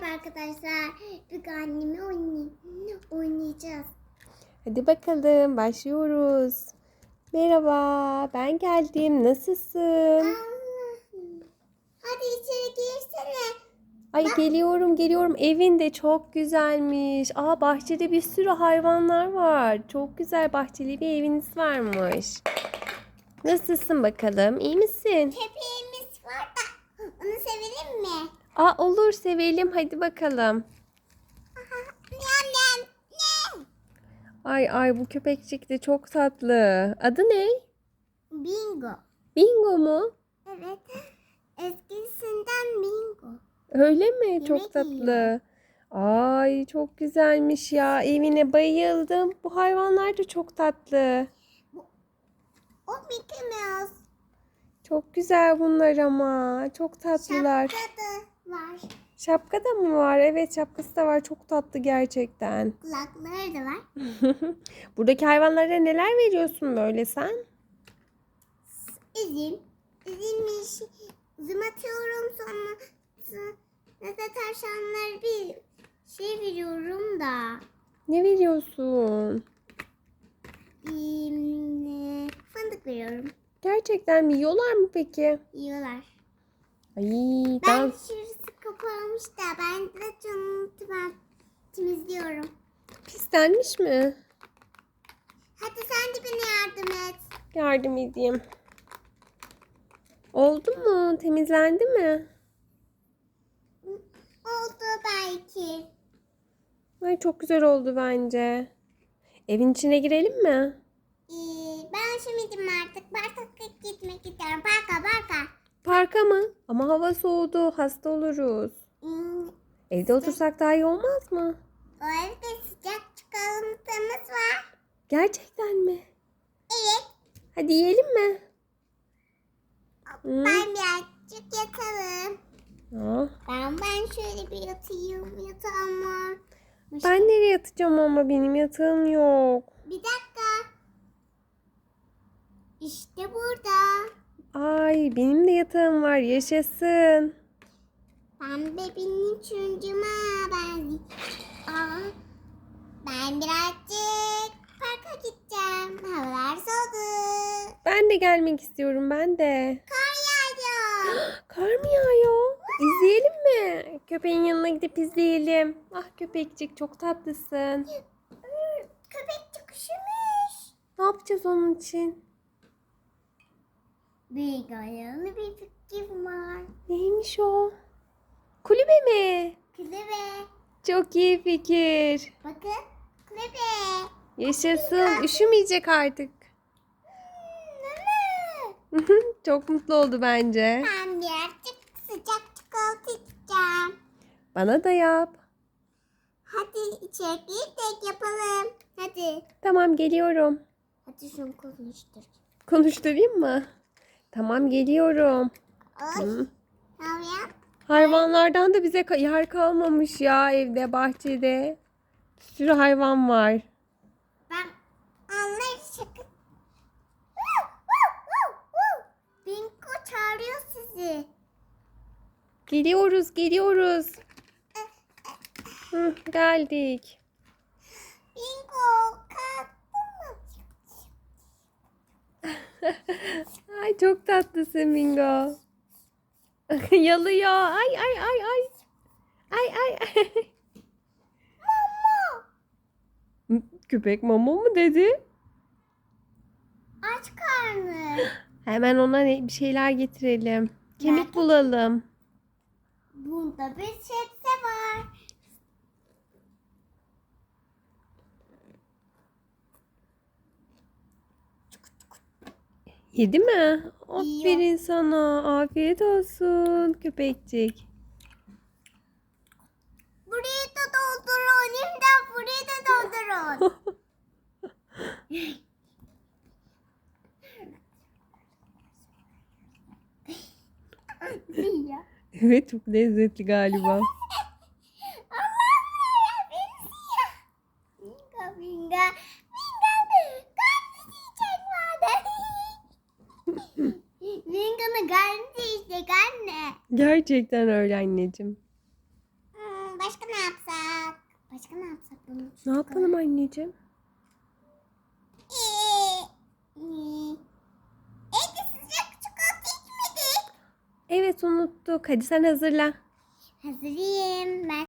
Merhaba arkadaşlar. Bugün annemi oynay oynayacağız. Hadi bakalım başlıyoruz. Merhaba ben geldim nasılsın? Allah'ım. Hadi içeri girsene. Ay geliyorum geliyorum evin de çok güzelmiş. Aa bahçede bir sürü hayvanlar var. Çok güzel bahçeli bir eviniz varmış. Nasılsın bakalım iyi misin? Köpeğimiz var da onu sevelim mi? Aa olur sevelim hadi bakalım. Ay ay bu köpekçik de çok tatlı. Adı ne? Bingo. Bingo mu? Evet. Eskisinden bingo. Öyle mi? Yemek Çok tatlı. Ay çok güzelmiş ya. Evine bayıldım. Bu hayvanlar da çok tatlı. O Mickey Mouse. Çok güzel bunlar ama. Çok tatlılar. Şapka da var. Şapka da mı var? Evet şapkası da var. Çok tatlı gerçekten. Kulakları da var. Buradaki hayvanlara neler veriyorsun böyle sen? Üzüm. Üzülmüş. Üzüm atıyorum sonra da tavşanlara bir şey veriyorum da. Ne veriyorsun? Hmm, fındık veriyorum. Gerçekten mi? Yiyorlar mı peki? Yiyorlar. Ay Ben dans. Kapanmış da ben de canımı ben temizliyorum. Pislenmiş mi? Hadi sen de bana yardım et. Yardım edeyim. Oldu mu? Temizlendi mi? Oldu belki. Ay çok güzel oldu bence. Evin içine girelim mi? Ee, ben şimdi artık parka gitmek istiyorum. Parka parka. Parka mı? Ama hava soğudu. Hasta oluruz. Hmm, Evde otursak daha iyi olmaz mı? o evde sıcak çikolatamız var. Gerçekten mi? Evet. Hadi yiyelim mi? Hı. Ben birazcık yatalım. Aa, Ben ben şöyle bir yatayım yatağıma. ben nereye yatacağım ama benim yatağım yok. Bir dakika. İşte burada. Ay benim de yatağım var. Yaşasın. Pembe benim çocuğuma ben. Aa, ben birazcık parka gideceğim. Havalar soğudu. Ben de gelmek istiyorum ben de. Kar yağıyor. Kar mı yağıyor? İzleyelim mi? Köpeğin yanına gidip izleyelim. Ah köpekçik çok tatlısın. Köpek çıkışmış. Ne yapacağız onun için? Bir gayalı bir fikrim var. Neymiş o? Kulübe mi? Kulübe. Çok iyi fikir. Bakın kulübe. Yaşasın. Üşümeyecek artık. Çok mutlu oldu bence. Ben birazcık sıcak çikolata içeceğim. Bana da yap. Hadi içeri de yapalım. Hadi. Tamam geliyorum. Hadi şunu konuştur. Konuşturayım mı? Tamam geliyorum. Hı. Hayvanlardan da bize yer kalmamış ya evde, bahçede. Bir sürü hayvan var. Ben onları şaka... Binko çağırıyor sizi. Geliyoruz, geliyoruz. Hı, geldik. Bingo kalktın mı? Ay çok tatlısın Bingo. Yalıyor. Ay ay ay ay. Ay ay. Mama. Köpek mama mı dedi? Aç karnı. Hemen ona bir şeyler getirelim. Kemik bulalım. Bunda bir sebze var. Yedi mi? Aferin sana. Afiyet olsun köpekçik. Burayı da doldurun. İmdat burayı da doldurun. Evet çok lezzetli galiba. Gerçekten öyle anneciğim. Hmm, Başka ne yapsak? Başka ne yapsak bunu? Ne yapalım anneciğim? Ee, ee, Evde sıcak çikolata içmedik. Evet unuttuk. Hadi sen hazırla. Hazırım. Ben